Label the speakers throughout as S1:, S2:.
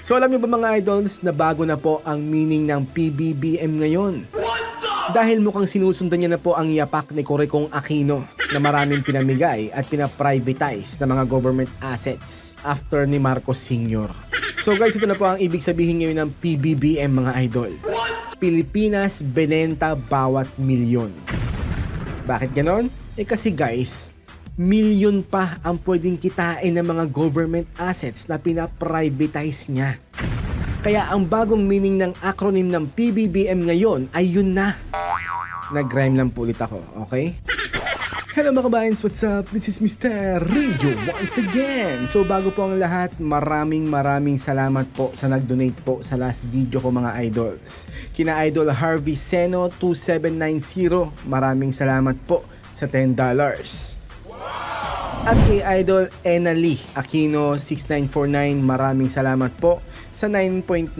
S1: So alam niyo ba mga idols na bago na po ang meaning ng PBBM ngayon? Dahil mukhang sinusundan niya na po ang yapak ni Corecong Aquino na maraming pinamigay at pinaprivatize na mga government assets after ni Marcos Sr. So guys, ito na po ang ibig sabihin ngayon ng PBBM mga idol. Pilipinas benenta bawat milyon. Bakit ganon? Eh kasi guys, milyon pa ang pwedeng kitain ng mga government assets na pinaprivatize niya. Kaya ang bagong meaning ng acronym ng PBBM ngayon ay yun na. Nag-rhyme lang po ulit ako, okay? Hello mga kabayans, what's up? This is Mr. Rio once again. So bago po ang lahat, maraming maraming salamat po sa nag-donate po sa last video ko mga idols. Kina Idol Harvey Seno 2790, maraming salamat po sa $10. At kay Idol Enali Aquino 6949, maraming salamat po sa $9.99.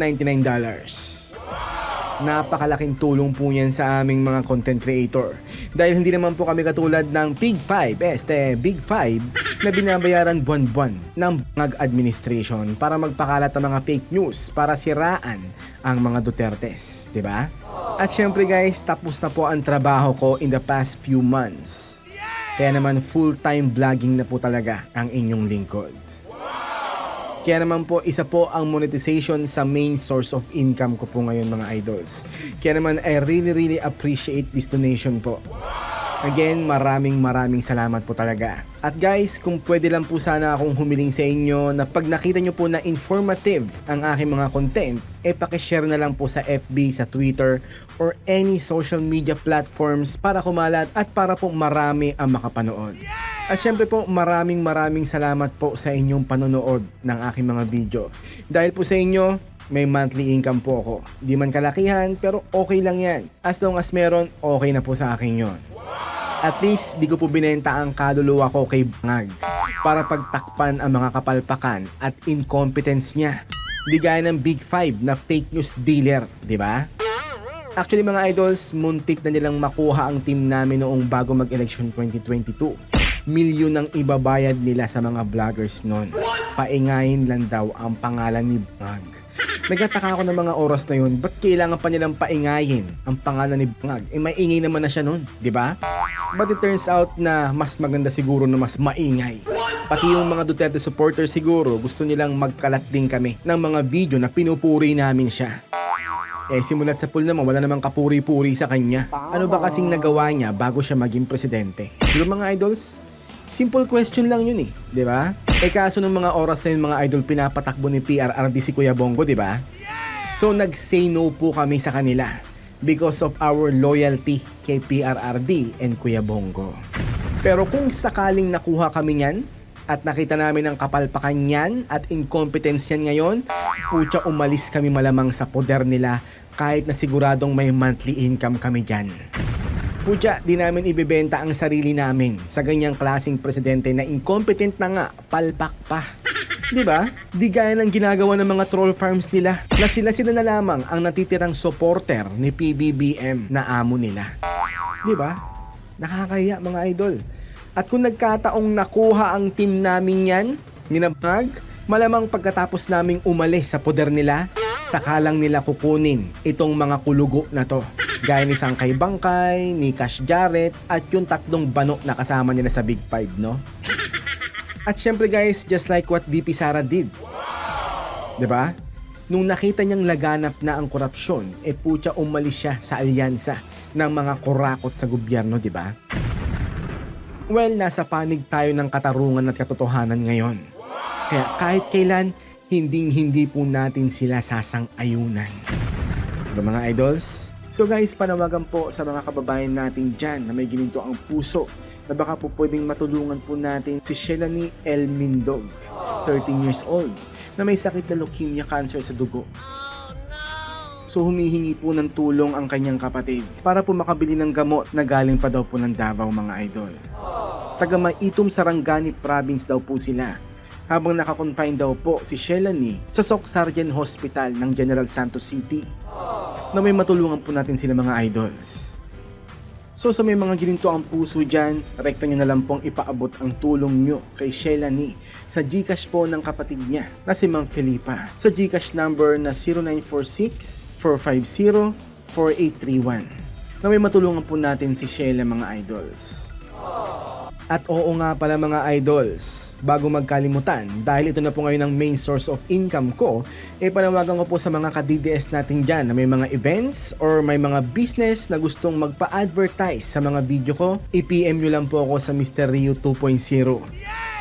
S1: Napakalaking tulong po yan sa aming mga content creator. Dahil hindi naman po kami katulad ng Big 5, este Big 5 na binabayaran buwan-buwan ng bangag administration para magpakalat ng mga fake news para siraan ang mga Dutertes, di ba? At syempre guys, tapos na po ang trabaho ko in the past few months. Kaya naman full-time vlogging na po talaga ang inyong lingkod. Kaya naman po, isa po ang monetization sa main source of income ko po ngayon mga idols. Kaya naman, I really really appreciate this donation po. Again, maraming maraming salamat po talaga. At guys, kung pwede lang po sana akong humiling sa inyo na pag nakita nyo po na informative ang aking mga content, eh pakishare na lang po sa FB, sa Twitter, or any social media platforms para kumalat at para po marami ang makapanood. At syempre po maraming maraming salamat po sa inyong panonood ng aking mga video. Dahil po sa inyo, may monthly income po ako. Di man kalakihan pero okay lang yan. As long as meron, okay na po sa akin yon. At least di ko po binenta ang kaluluwa ko kay Bangag para pagtakpan ang mga kapalpakan at incompetence niya. Di gaya ng Big Five na fake news dealer, di ba? Actually mga idols, muntik na nilang makuha ang team namin noong bago mag-election 2022 milyon ang ibabayad nila sa mga vloggers noon. Paingayin lang daw ang pangalan ni Bangag. Nagtataka ako ng mga oras na yun, ba't kailangan pa nilang paingayin ang pangalan ni Bangag? Eh may ingay naman na siya noon, di ba? But it turns out na mas maganda siguro na mas maingay. Pati yung mga Duterte supporters siguro gusto nilang magkalat din kami ng mga video na pinupuri namin siya. Eh simulat sa pool naman wala namang kapuri-puri sa kanya. Ano ba kasing nagawa niya bago siya maging presidente? Ba mga idols? Simple question lang yun eh, di ba? Eh kaso ng mga oras na yun mga idol pinapatakbo ni PRRD si Kuya Bongo, di ba? So nag-say no po kami sa kanila because of our loyalty kay PRRD and Kuya Bongo. Pero kung sakaling nakuha kami niyan at nakita namin ang kapalpakan niyan at incompetence yan ngayon, putya umalis kami malamang sa poder nila kahit na siguradong may monthly income kami dyan. Putya, di namin ibebenta ang sarili namin sa ganyang klasing presidente na incompetent na nga, palpak pa. Di ba? Di gaya ng ginagawa ng mga troll farms nila na sila-sila na lamang ang natitirang supporter ni PBBM na amo nila. Di ba? Nakakaya mga idol. At kung nagkataong nakuha ang team namin yan, ninabag, malamang pagkatapos naming umalis sa poder nila, sakalang nila kukunin itong mga kulugo na to. Gaya ni Sangkay Bangkay, ni Cash Jarrett, at yung tatlong bano na kasama nila sa Big Five, no? At syempre guys, just like what VP Sara did. 'Di ba? Nung nakita niyang laganap na ang korupsyon, eh putya umalis siya sa alyansa ng mga kurakot sa gobyerno, 'di ba? Well, nasa panig tayo ng katarungan at katotohanan ngayon. Kaya kahit kailan, hinding-hindi po natin sila sasang-ayunan. Diba mga idols? So guys, panawagan po sa mga kababayan natin dyan na may ginito ang puso na baka po pwedeng matulungan po natin si Shelani L. Mindog, 13 years old, na may sakit na leukemia cancer sa dugo. So humihingi po ng tulong ang kanyang kapatid para po makabili ng gamot na galing pa daw po ng Davao mga idol. Taga Maitum Sarangani Province daw po sila habang nakakonfine daw po si Shelani sa Sok Sargent Hospital ng General Santos City na may matulungan po natin sila mga idols. So sa may mga gininto ang puso dyan, rekta nyo na lang pong ipaabot ang tulong nyo kay Sheila Ni sa Gcash po ng kapatid niya na si Ma'am Felipa sa Gcash number na 0946-450-4831 na may matulungan po natin si Sheila mga idols. At oo nga pala mga idols, bago magkalimutan, dahil ito na po ngayon ang main source of income ko, eh panawagan ko po sa mga ka-DDS natin dyan na may mga events or may mga business na gustong magpa-advertise sa mga video ko, i-PM nyo lang po ako sa Mr. Rio 2.0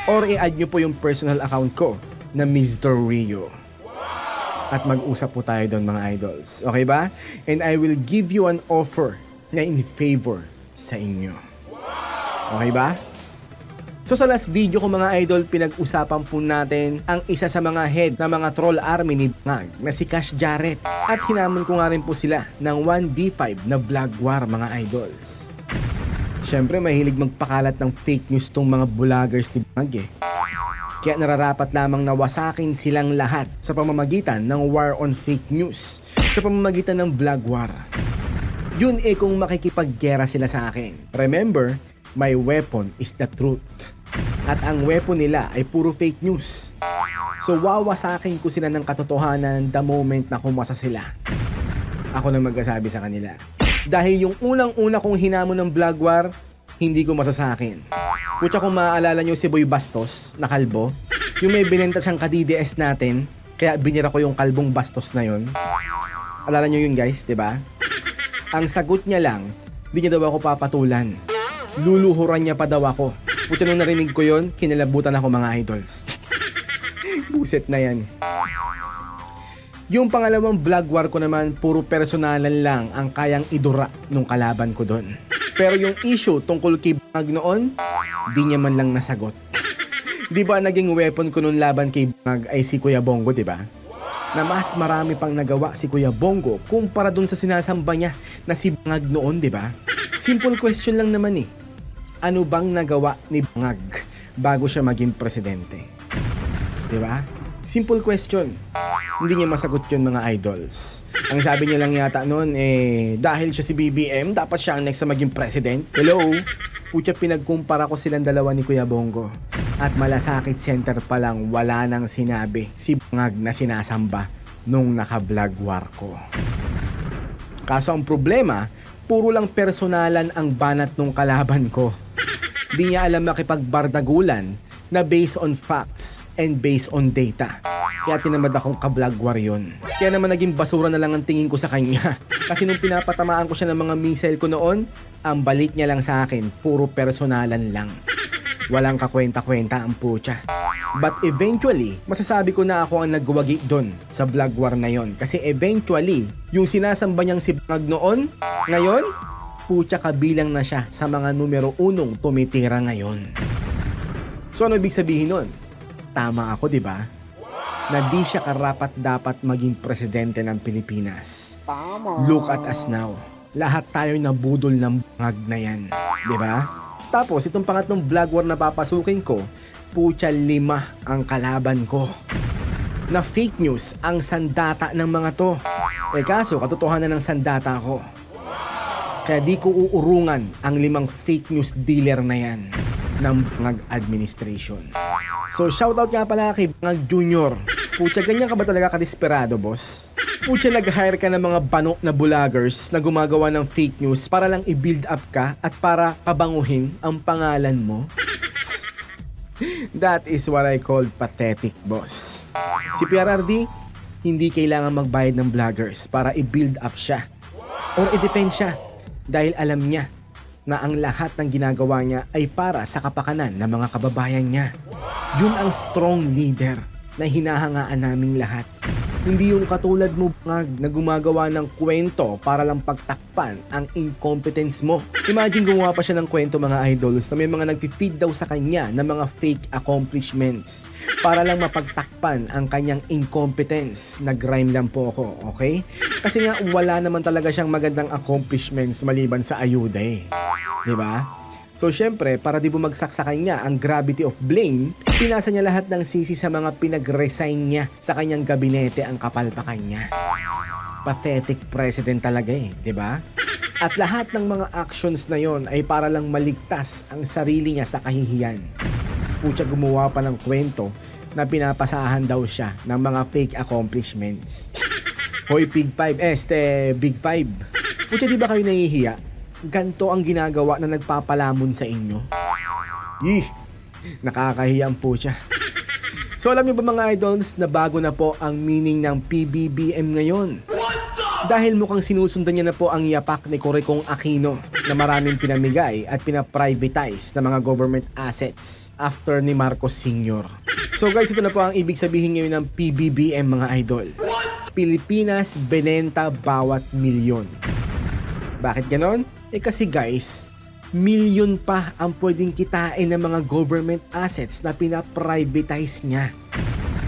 S1: or i-add nyo po yung personal account ko na Mr. Rio. At mag-usap po tayo doon mga idols. Okay ba? And I will give you an offer na in favor sa inyo. Okay ba? So sa last video ko mga idol, pinag-usapan po natin ang isa sa mga head na mga troll army ni Bangag na si Cash Jarrett. At hinamon ko nga rin po sila ng 1v5 na vlog war mga idols. Siyempre mahilig magpakalat ng fake news tong mga vloggers ni Bangag eh. Kaya nararapat lamang na wasakin silang lahat sa pamamagitan ng war on fake news, sa pamamagitan ng vlog war. Yun eh kung makikipaggera sila sa akin. Remember, my weapon is the truth. At ang weapon nila ay puro fake news. So wawasakin ko sila ng katotohanan the moment na kumasa sila. Ako na magsasabi sa kanila. Dahil yung unang-una kong hinamon ng vlog war, hindi ko masasakin. Kutsa kung maaalala nyo si Boy Bastos na kalbo, yung may binenta siyang ka-DDS natin, kaya binira ko yung kalbong Bastos na yun. Alala nyo yun guys, di ba? Ang sagot niya lang, di niya daw ako papatulan. Luluhuran niya pa daw ako. Puti nung narinig ko yon, kinalabutan ako mga idols. Buset na yan. Yung pangalawang vlog war ko naman, puro personalan lang ang kayang idura nung kalaban ko doon. Pero yung issue tungkol kay Bangag noon, di niya man lang nasagot. di ba naging weapon ko nung laban kay Bangag ay si Kuya Bongo, di ba? Na mas marami pang nagawa si Kuya Bongo kumpara dun sa sinasamba niya na si Bangag noon, di ba? Simple question lang naman eh. Ano bang nagawa ni Bangag bago siya maging presidente? Di ba? Simple question. Hindi niya masagot yun mga idols. Ang sabi niya lang yata noon, eh, dahil siya si BBM, dapat siya ang next na maging president. Hello? Putya pinagkumpara ko silang dalawa ni Kuya Bongo. At malasakit center pa lang wala nang sinabi si Bangag na sinasamba nung naka-vlog war ko. Kaso ang problema, puro lang personalan ang banat nung kalaban ko. Di niya alam makipagbardagulan na based on facts and based on data. Kaya tinamad akong ka-vlog war yun. Kaya naman naging basura na lang ang tingin ko sa kanya. Kasi nung pinapatamaan ko siya ng mga missile ko noon, ang balik niya lang sa akin, puro personalan lang. Walang kakwenta-kwenta ang putya. But eventually, masasabi ko na ako ang nagwagi doon sa vlog war na yon. Kasi eventually, yung sinasamba niyang si Bangag noon, ngayon, putya kabilang na siya sa mga numero unong tumitira ngayon. So ano ibig sabihin nun? Tama ako, di ba? Na di siya karapat dapat maging presidente ng Pilipinas.
S2: Tama.
S1: Look at us now. Lahat tayo nabudol ng bangag na yan. Di ba? Tapos itong pangatlong vlog war na papasukin ko, putya lima ang kalaban ko. Na fake news ang sandata ng mga to. Eh kaso, katotohanan ng sandata ko. Kaya di ko uurungan ang limang fake news dealer na yan ng Bangag Administration. So shoutout nga pala kay Bangag Junior. Putya, ganyan ka ba talaga kadesperado, boss? Putya, nag-hire ka ng mga bano na vloggers na gumagawa ng fake news para lang i-build up ka at para pabanguhin ang pangalan mo? That is what I call pathetic, boss. Si PRRD, hindi kailangan magbayad ng vloggers para i-build up siya or i-defend siya dahil alam niya na ang lahat ng ginagawa niya ay para sa kapakanan ng mga kababayan niya. Yun ang strong leader na hinahangaan naming lahat. Hindi yung katulad mo bangag na gumagawa ng kwento para lang pagtakpan ang incompetence mo. Imagine gumawa pa siya ng kwento mga idols na may mga nag-feed daw sa kanya ng mga fake accomplishments para lang mapagtakpan ang kanyang incompetence. Nag-rhyme lang po ako, okay? Kasi nga wala naman talaga siyang magandang accomplishments maliban sa ayuda eh. 'Di ba? So syempre, para di bumagsak sa kanya ang gravity of blame, pinasa niya lahat ng sisi sa mga pinag-resign niya sa kanyang gabinete ang kapalpakan niya. Pathetic president talaga eh, 'di ba? At lahat ng mga actions na yon ay para lang maligtas ang sarili niya sa kahihiyan. Pucha gumawa pa ng kwento na pinapasahan daw siya ng mga fake accomplishments. Hoy Big 5, este Big 5. Pucha di ba kayo nahihiya? Ganto ang ginagawa na nagpapalamon sa inyo. Yih, nakakahiya ang pucha. So alam niyo ba mga idols na bago na po ang meaning ng PBBM ngayon? Dahil mukhang sinusundan niya na po ang yapak ni Correcong Aquino na maraming pinamigay at pinaprivatize na mga government assets after ni Marcos Sr. So guys, ito na po ang ibig sabihin ngayon ng PBBM mga idol. Pilipinas benenta bawat milyon. Bakit ganon? Eh kasi guys, milyon pa ang pwedeng kitain ng mga government assets na pinaprivatize niya.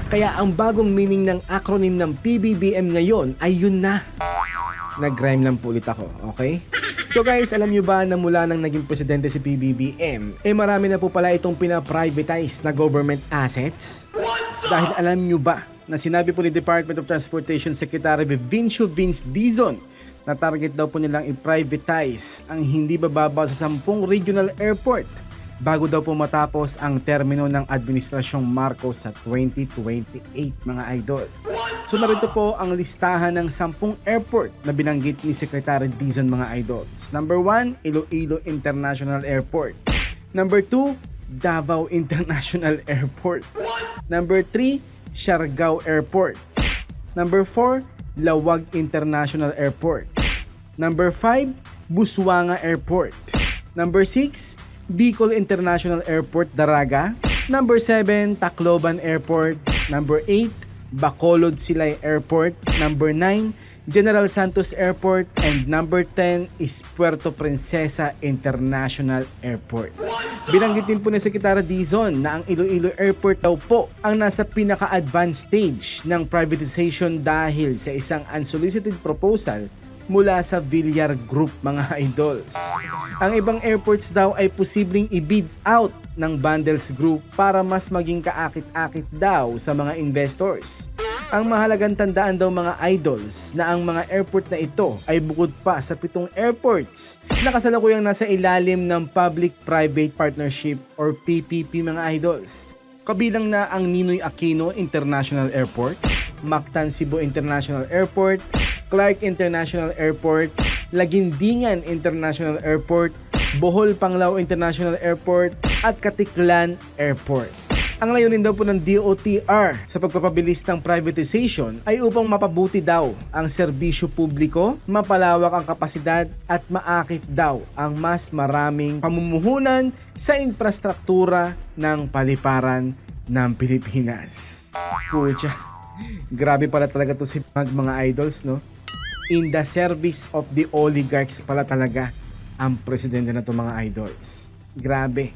S1: Kaya ang bagong meaning ng acronym ng PBBM ngayon ay yun na. Nag-rhyme lang po ulit ako, okay? So guys, alam nyo ba na mula nang naging presidente si PBBM, eh marami na po pala itong pinaprivatize na government assets? Dahil alam nyo ba na sinabi po ni Department of Transportation Secretary Vincio Vince Dizon na target daw po nilang i-privatize ang hindi bababa sa 10 regional airport bago daw po matapos ang termino ng Administrasyong Marcos sa 2028 mga idol. So narito po ang listahan ng 10 airport na binanggit ni Secretary Dizon mga idols. Number 1, Iloilo International Airport. Number 2, Davao International Airport. Number 3, Siargao Airport. Number 4, Lawag International Airport. Number 5, Buswanga Airport. Number 6, Bicol International Airport, Daraga. Number 7, Tacloban Airport. Number 8, Bacolod Silay Airport. Number 9, General Santos Airport. And number 10 is Puerto Princesa International Airport. Binanggit din po ni Secretary Dizon na ang Iloilo Airport daw po ang nasa pinaka-advanced stage ng privatization dahil sa isang unsolicited proposal mula sa Villar Group mga idols. Ang ibang airports daw ay posibleng i-bid out ng Bundles Group para mas maging kaakit-akit daw sa mga investors. Ang mahalagang tandaan daw mga idols na ang mga airport na ito ay bukod pa sa pitong airports na kasalukuyang nasa ilalim ng Public-Private Partnership or PPP mga idols. Kabilang na ang Ninoy Aquino International Airport, Mactan Cebu International Airport, Clark International Airport, Lagindingan International Airport, Bohol Panglao International Airport, at Katiklan Airport. Ang layunin daw po ng DOTR sa pagpapabilis ng privatization ay upang mapabuti daw ang serbisyo publiko, mapalawak ang kapasidad at maakit daw ang mas maraming pamumuhunan sa infrastruktura ng paliparan ng Pilipinas. Pucha, grabe pala talaga to si mga, mga idols, no? In the service of the oligarchs pala talaga ang presidente na to mga idols. Grabe.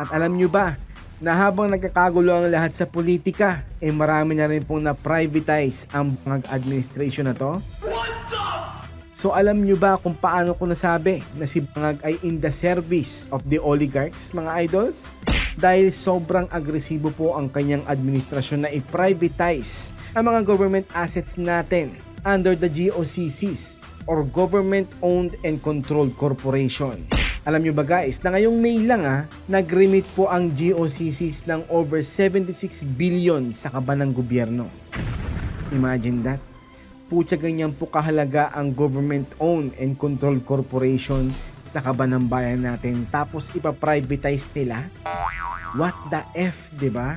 S1: At alam nyo ba, na habang nagkakagulo ang lahat sa politika, eh marami na rin pong na-privatize ang mga administration na to? So alam nyo ba kung paano ko nasabi na si Bangag ay in the service of the oligarchs mga idols? Dahil sobrang agresibo po ang kanyang administrasyon na i-privatize ang mga government assets natin under the GOCCs or Government Owned and Controlled Corporation. Alam nyo ba guys, na ngayong May lang ah, nag-remit po ang GOCCs ng over 76 billion sa kaba ng gobyerno. Imagine that. Putya ganyan po kahalaga ang government-owned and controlled corporation sa kaba ng bayan natin tapos ipa-privatize nila? What the F, ba?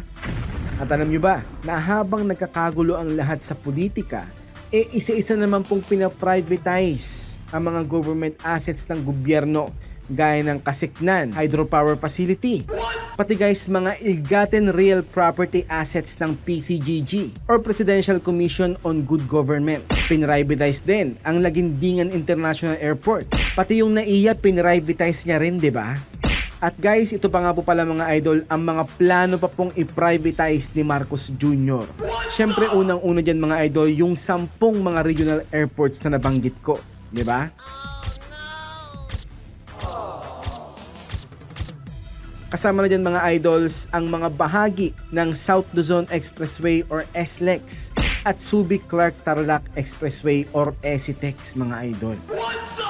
S1: At alam nyo ba, na habang nagkakagulo ang lahat sa politika, eh isa-isa naman pong pinaprivatize ang mga government assets ng gobyerno gaya ng Kasiknan Hydropower Facility. Pati guys mga ill-gotten real property assets ng PCGG or Presidential Commission on Good Government. Pinrivatize din ang Lagindingan International Airport. Pati yung NAIA pinrivatize niya rin, di ba? At guys, ito pa nga po pala mga idol, ang mga plano pa pong i-privatize ni Marcos Jr. Siyempre unang-una dyan mga idol, yung sampung mga regional airports na nabanggit ko. Di ba? Kasama na dyan mga idols ang mga bahagi ng South Luzon Expressway or SLEX at Subic Clark Tarlac Expressway or SCTEX mga idol.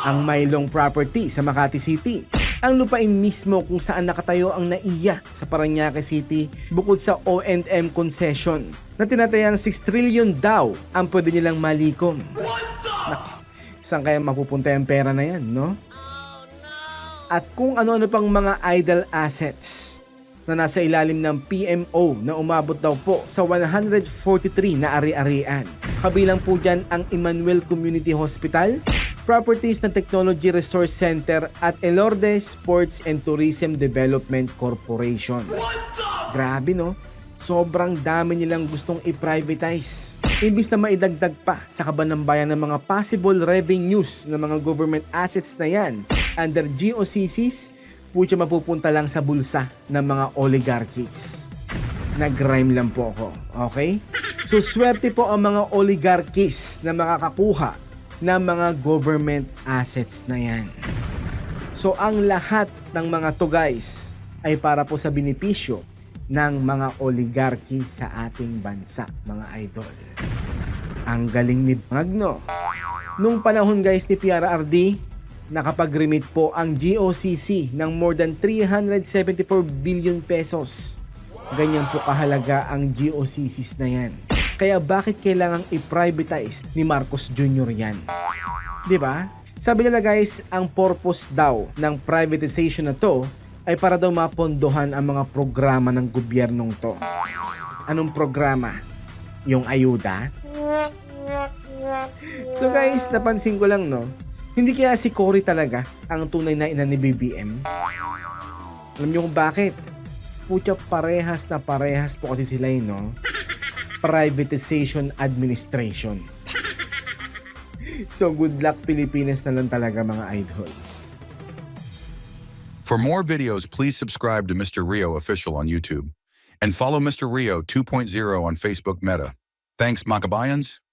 S1: ang Mailong Property sa Makati City. Ang lupain mismo kung saan nakatayo ang NAIA sa Paranaque City bukod sa O&M concession na tinatayang 6 trillion daw ang pwede nilang malikom. Nako, saan kaya mapupunta yung pera na yan, no? At kung ano-ano pang mga idle assets na nasa ilalim ng PMO na umabot daw po sa 143 na ari-arian. Kabilang po dyan ang Emmanuel Community Hospital, properties ng Technology Resource Center at Elorde Sports and Tourism Development Corporation. Grabe no? Sobrang dami nilang gustong i-privatize. Imbis na maidagdag pa sa kaban ng bayan ng mga possible revenues ng mga government assets na yan under GOCCs, putya mapupunta lang sa bulsa ng mga oligarchies. Nag-rhyme lang po ako, okay? So swerte po ang mga oligarchies na makakakuha ng mga government assets na yan. So ang lahat ng mga to guys ay para po sa benepisyo ng mga oligarchy sa ating bansa, mga idol. Ang galing ni Magno. Nung panahon guys ni PRRD, nakapag-remit po ang GOCC ng more than 374 billion pesos. Ganyan po kahalaga ang GOCCs na yan. Kaya bakit kailangang i-privatize ni Marcos Jr. yan? ba? Sabi nila guys, ang purpose daw ng privatization na to ay para daw mapondohan ang mga programa ng gobyernong to. Anong programa? Yung ayuda? So guys, napansin ko lang no, hindi kaya si Cory talaga ang tunay na ina ni BBM? Alam niyo kung bakit? Putya parehas na parehas po kasi sila eh, no? Privatization Administration. so good luck Pilipinas na lang talaga mga idols.
S2: For more videos, please subscribe to Mr. Rio Official on YouTube and follow Mr. Rio 2.0 on Facebook Meta. Thanks, Makabayans.